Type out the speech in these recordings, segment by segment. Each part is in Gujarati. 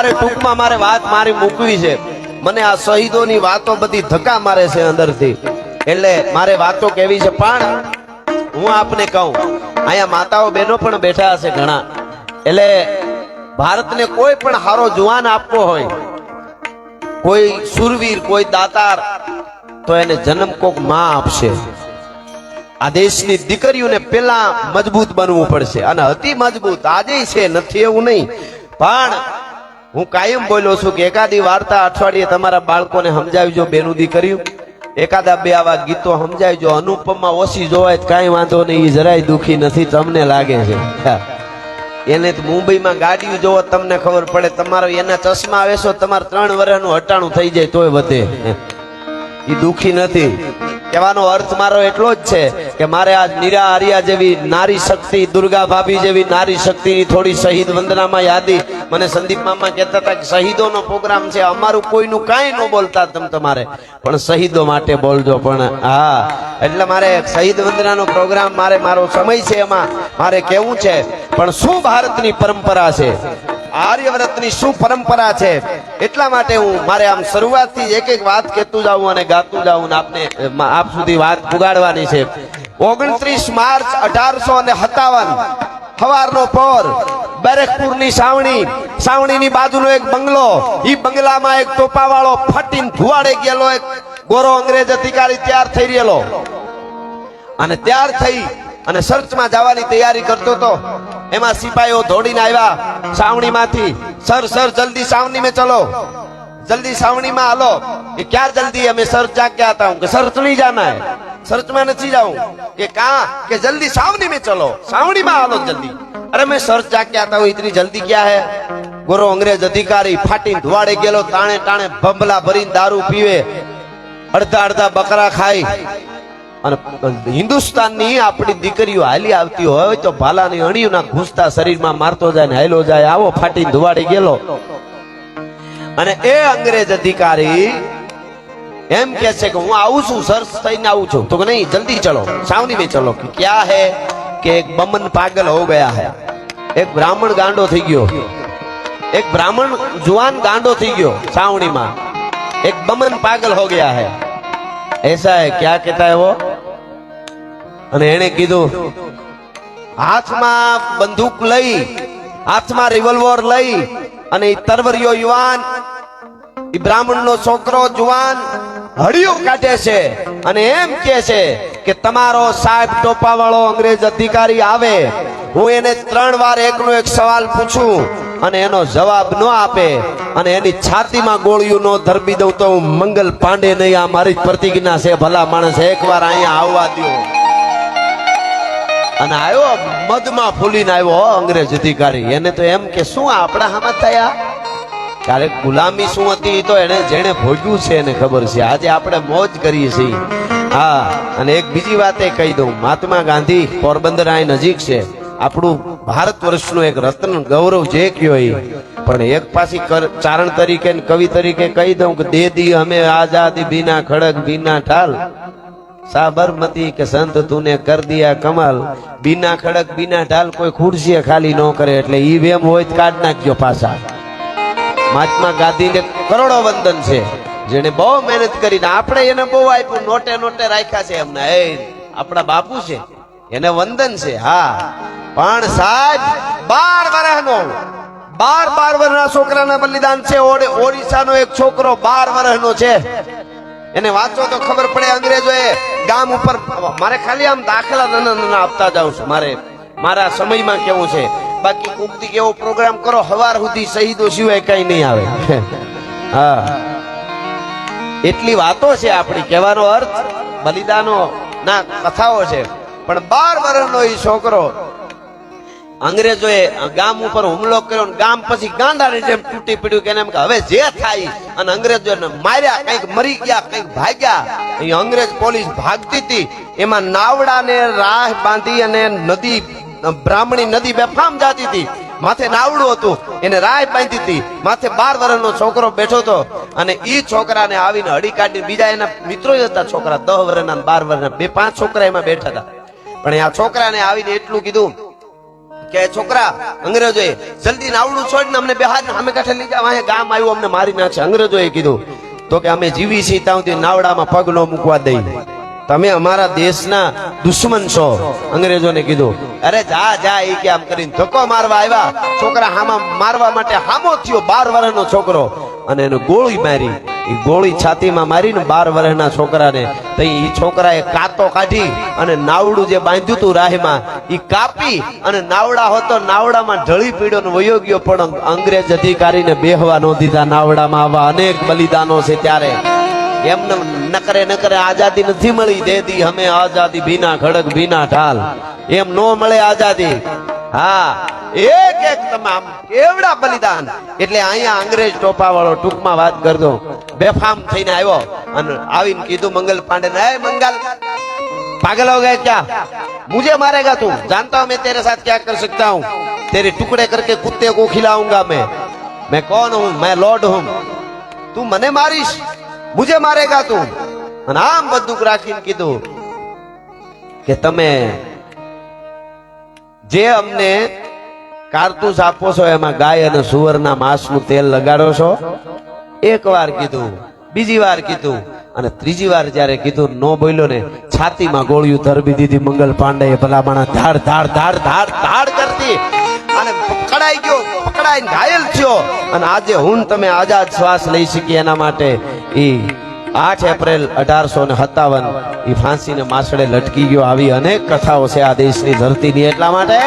મારે ટૂંકમાં મારે વાત મારી મૂકવી છે. મને આ શહીદોની વાતો બધી ધક્કા મારે છે અંદરથી. એટલે મારે વાતો કેવી છે, પણ હું આપને કહું, અહીંયા માતાઓ બહેનો પણ બેઠા હશે ઘણા. એટલે ભારતને કોઈ પણ હારો જુવાન આપવો હોય, કોઈ સુરવીર, કોઈ દાતાર, તો એને જન્મ કોકમાં આપશે. આ દેશની દીકરીઓને પેલા મજબૂત બનવું પડશે. અને અતિ મજબૂત, આજે છે, નથી એવું નહીં. પણ હું કાયમ બોલ્યો છું કે એકાદી વાર્તા અઠવાડિયે તમારા બાળકોને સમજાવજો બેનું કર્યું. એકાદા બે આવા ગીતો સમજાવજો અનુપમમાં ઓછી જોવાય કાંઈ વાંધો નહીં એ જરાય દુખી નથી, તમને લાગે છે. એને તો મુંબઈમાં ગાડીઓ જોવો તમને ખબર પડે, તમારો એના ચશ્મા આવેશો તમારે ત્રણ વર્ષનું હટાણું થઈ જાય તોય વધે. એ દુખી નથી. કહેવાનો અર્થ મારો એટલો જ છે કે મારે આ નીરા આર્યા જેવી નારી શક્તિ, દુર્ગા ભાભી જેવી નારી શક્તિની થોડી શહીદ વંદનામાં યાદી મને સંદીપ મામા કહેતા હતા કે શહીદોનો પ્રોગ્રામ છે, અમારું કોઈનું કાંઈ ન બોલતા તમ તમારે. પણ શહીદો માટે બોલજો, પણ હા. એટલે મારે શહીદ વંદનાનો પ્રોગ્રામ, મારે મારો સમય છે એમાં. મારે કેવું છે, પણ શું ભારતની પરંપરા છે? આર્યવ્રતની શું પરંપરા છે? એટલા માટે હું મારે આમ શરૂઆતથી એક એક વાત કહેતું જાઉં અને ગાતું જાઉં આપને આપ સુધી વાત પુગાડવાની છે. ઓગણત્રીસ માર્ચ અઢારસો અને સત્તાવન, સવારનો પોર, બેરેકપુરની સાવણી, સાવણીની બાજુનો એક બંગલો, ઈ બંગલામાં એક ટોપાવાળો ફાટીને ધુવાડે ગયેલો એક ગોરો અંગ્રેજ અધિકારી તૈયાર થઈ રહેલો. અને ત્યાર થઈ અને સર્ચમાં જવાની તૈયારી કરતો હતો. એમાં સિપાહીઓ દોડીને આવ્યા. સાવણીમાંથી સર સર, જલ્દી સાવણી મેં ચલો. જલ્દી સાવણીમાં હાલો. કે ક્યાં જલ્દી? અમે સર્ચ જાગ્યા હતા? કે સર્ચ નહીં જાના હે સર્ચમાં નથી જાઉં. કે કા? કે જલ્દી સાવણી મેં ચલો. સાવણીમાં હાલો જલ્દી. અરે, મેં સર્ચ જાગ્યા હતા, હું ઇતની જલ્દી ક્યાં હે? ગુરુ અંગ્રેજ અધિકારી ફાટી ધુવાડે ગયેલો, તાણે તાણે ભંભલા ભરીને દારૂ પીવે. અડધા અડધા બકરા ખાય અને હિન્દુસ્તાનની આપણી દીકરીઓ હાલી આવતી હોય તો ભાલાની અણીઓના ઘૂસતા શરીરમાં મારતો જાય ને હાયલો જાય આવો ફાટીને ધુવાડી ગયેલો અને એ અંગ્રેજ અધિકારી એમ કે છે કે હું આવું છું સર્ચ થઈને આવું છું તો કે નહીં જલ્દી ચલો સાવની में ચલો કે क्या है કે એક બમન પાગલ હો ગયા है એક બ્રાહ્મણ ગાંડો થઈ ગયો એક બ્રાહ્મણ જુવાન ગાંડો થઈ ગયો સાવણીમાં એક બમન પાગલ હો ગયા है ऐसा है क्या कहता है वो અને એને કીધું, હાથમાં બંદૂક લઈ, હાથમાં રિવોલ્વર લઈ અને તરવરિયો યુવાન બ્રાહ્મણ બ્રાહ્મણનો છોકરો જુવાન હળિયો કાઢે છે અને એમ કે છે કે તમારો સાહેબ ટોપાવાળો અંગ્રેજ અધિકારી આવે, હું એને ત્રણ વાર એકનો એક સવાલ પૂછું અને એનો જવાબ ન આપે અને એની છાતીમાં ગોળીઓ નો ધરબી દઉં તો હું મંગલ પાંડે નહીં, આ મારી પ્રતિજ્ઞા છે, ભલા માણસ એકવાર અહીંયા આવવા દ્યો. અને આવ્યો મધમાં ફૂલીને આવ્યો અંગ્રેજ અધિકારી. એને તો એમ કે, શું આપણા હામાં થયા? ક્યારેક ગુલામી શું હતી તો એને જેણે ભોગ્યું છે એને ખબર છે. આજે આપણે મોજ કરીએ છીએ. હા, અને એક બીજી વાત એ કહી દઉં. મહાત્મા ગાંધી પોરબંદર આ નજીક છે. આપણું ભારત વર્ષનું એક રત્ન ગૌરવ જે કયો પણ એક પાછી ચારણ તરીકે કવિ તરીકે કહી દઉં કે, દે દી અમે આઝાદી બીના ખડક, બીના ઠાલ સાબરમતી કે સંત તુને કર દિયા કમાલ. બિના ખડક, બિના ઢાલ કોઈ ખુરશીએ ખાલી ન કરે એટલે ઈ વેમ હોય તો કાઢ નાખજો પાછા. મહાત્મા ગાંધીને કરોડો વંદન છે. જેને બહુ મહેનત કરીને આપણે એને બહુ આપ્યું, નોટે નોટે રાખ્યા છે એમને. એ આપણા બાપુ છે. એને વંદન છે, હા. પણ સાહેબ, બાર વર્ષનો બાર બાર વર્ષના છોકરાના બલિદાન છે. ઓડે- ઓડિશાનો એક છોકરો બાર વર્ષનો છે. એને વાંચો તો ખબર પડે અંગ્રેજોએ ગામ ઉપર મારે ખાલી આમ દાખલા નાના આપતા જાઉં છું. મારે મારા સમયમાં કેવું છે? બાકી કુકતી કેવો પ્રોગ્રામ કરો, હવાર સુધી શહીદો સિવાય કઈ નહીં આવે. હા. એટલી વાતો છે આપણી, કહેવાનો અર્થ બલિદાનો ના કથાઓ છે. પણ બાર વર્ષનો એ છોકરો અંગ્રેજોએ ગામ ઉપર હુમલો કર્યો ગામ પછી ગાંડાની જેમ તૂટી પડ્યું કે એને એમ કે હવે જે થાય અને અંગ્રેજોને માર્યા, કંઈક મરી ગયા, કંઈક ભાગ્યા. અહીં અંગ્રેજ પોલીસ ભાગતી હતી. એમાં નાવડાને રાહ બાંધી અને નદી, બ્રાહ્મણી નદી બેફામ જાતી હતી. માથે નાવડું હતું, એને રાહ બાંધી હતી. માથે બાર વર્ષનો છોકરો બેઠો હતો અને એ છોકરાને આવીને હડી કાઢી બીજા એના મિત્રો હતા છોકરા દસ વર્ષના બાર વર્ષના બે પાંચ છોકરા એમાં બેઠા હતા. પણ આ છોકરાને આવીને એટલું કીધું કે છોકરા, અંગ્રેજોએ જલ્દી નાવડું છોડીને અમને બિહાર અમે કાંઠે લઈ જાવ અહીંયા ગામ આવ્યું, અમને મારી નાખશે અંગ્રેજોએ કીધું, તો કે અમે જીવી છીએ ત્યાં સુધી નાવડામાં પગ ન મૂકવા દઈ તમે અમારા દેશના દુશ્મન છો, અંગ્રેજોને કીધું. અરે જા જા એ કે આમ કરીને ધક્કો મારવા આવ્યા. છોકરા હામાં મારવા માટે હામો થયો, બાર વર્ષનો છોકરો. અને એને ગોળી મારી. ગોળી છાતીમાં મારીને બાર વર્ષના છોકરાને તો એ છોકરાએ કાતો કાઢી અને નાવડું જે બાંધ્યું હતું રાહમાં એ કાપી અને નાવડા હતો નાવડામાં ઢળી પીડ્યો ને વયો ગયો, પણ અંગ્રેજ અધિકારીને બેહવા ન દીધા નાવડામાં આવા અનેક બલિદાનો છે ત્યારે. એમને નકરે નકરે આઝાદી નથી મળી દેતી અમે આઝાદી, ભીના ખડક, ભીના ઢાલ. એમ નો મળે આઝાદી. હા એક એક તમામ કેવડા બલિદાન એટલે અહીંયા અંગ્રેજ ટોપા વાળો ટૂંકમાં વાત કરતો બેફામ થઈને આવ્યો અને આવીને કીધું મંગલ પાંડે ને "એ મંગલ पागल हो गए क्या मुझे मारेगा तू जानता हूं मैं तेरे साथ क्या कर सकता हूं तेरे टुकड़े करके कुत्ते को खिलाऊंगा मैं मैं कौन हूं मैं लॉर्ड हूं તું મને મારીશ મુજે મારેગા તું અને આમ બંદૂક રાખીને કીધું કે તમે જે અમને કારતૂસ આપો છો, એમાં ગાય અને સુવરના માંસનું તેલ લગાડો છો. એક વાર કીધું, બીજી વાર કીધું, અને ત્રીજી વાર જ્યારે કીધું, નો બોલ્યો ને, છાતીમાં ગોળિયું ધરબી દીધી, મંગલ પાંડે ભલા માણા ધાડ ધાડ ધાડ ધાડ ધાડ કરતી. અને પકડાઈ ગયો, પકડાઈને ઘાયલ થયો. અને આજે હું તમે આઝાદ શ્વાસ લઈ શકીએ એના માટે. એ આઠ એપ્રિલ અઢારસો ને સત્તાવન એ ફાંસીને માસડે લટકી ગયો. આવી અનેક કથાઓ છે આ દેશની ધરતીની. એટલા માટે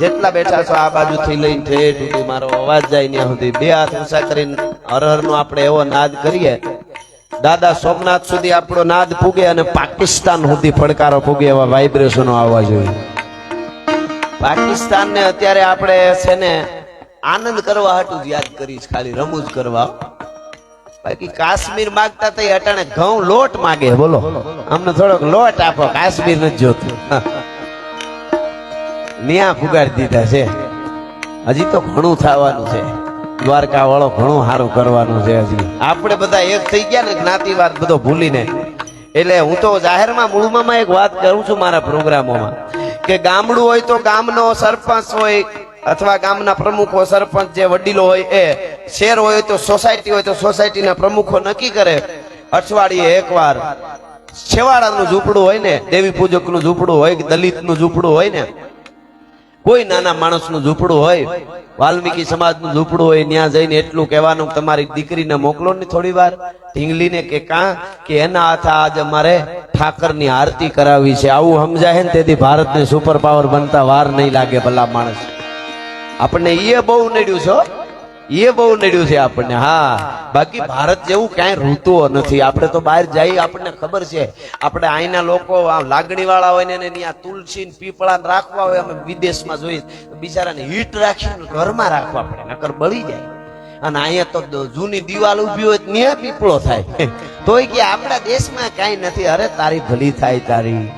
જેટલા બેઠા છો આ બાજુથી લઈને ઠેઠ સુધી મારો અવાજ જાય ત્યાં સુધી બે હાથ ઊંચા કરીને હર નો આપણે એવો નાદ કરીએ. દાદા સોમનાથ સુધી આપણો નાદ પૂગે અને પાકિસ્તાન સુધી પડકારો પૂગે એવા વાઇબ્રેશનો આવવા જોઈએ પાકિસ્તાન ને અત્યારે આપણે છે ને આનંદ કરવા હાટું જ યાદ કરીશ ખાલી રમૂજ કરવા. બાકી કાશ્મીર માગતા તો અટાણે ઘઉં લોટ માગે, બોલો. અમને થોડોક લોટ આપો, કાશ્મીર નથી જોતું. ન્યા ફુગાડી દીધા છે. હજી તો ઘણું થવાનું છે. દ્વારકા વાળો ઘણું સારું કરવાનું છે હજી. આપણે બધા એક થઈ ગયા ને જ્ઞાતિવાદ બધો ભૂલીને. એટલે હું તો જાહેરમાં મૂળમાં એક વાત કરું છું મારા પ્રોગ્રામોમાં. કે ગામડું હોય તો ગામનો સરપંચ હોય, અથવા ગામના પ્રમુખો, સરપંચ જે વડીલો હોય એ, શેર હોય તો સોસાયટી હોય તો સોસાયટીના પ્રમુખો નક્કી કરે. અઠવાડિયે એકવાર. છેવાડાનું ઝૂંપડું હોય ને, દેવી પૂજકનું ઝૂંપડું હોય કે દલિતનું ઝૂંપડું હોય ને કોઈ નાના માણસનું ઝૂંપડું હોય, વાલ્મીકી સમાજનું ઝૂંપડું હોય, ત્યાં જઈને એટલું કહેવાનું તમારી દીકરીને મોકલો ને થોડી વાર. ઢીંગલીને કે કાં, કે એના હાથે આજે અમારે ઠાકરની આરતી કરાવી છે. આવું સમજાય ને તેથી ભારતને સુપર પાવર બનતા વાર નહીં લાગે ભલા માણસ. આપણને એ બહુ નડ્યું છે. એ બહુ નડ્યું છે આપણને, હા. બાકી ભારત જેવું ક્યાંય ઋતુઓ નથી. આપણે તો બહાર જઈએ આપણને ખબર છે. આપણે અહીંના લોકો, આ લાગણી વાળા હોય ને ત્યાં તુલસી પીપળા રાખવા હોય, અમે વિદેશમાં જોઈએ. બિચારાને હીટ રાખીને ઘરમાં રાખવા પડે, નકર બળી જાય. અને અહીંયા તો જૂની દિવાલ ઊભી હોય ત્યાં પીપળો થાય. તોય કે આપણા દેશમાં કાંઈ નથી. અરે, તારી ભલી થાય તારી.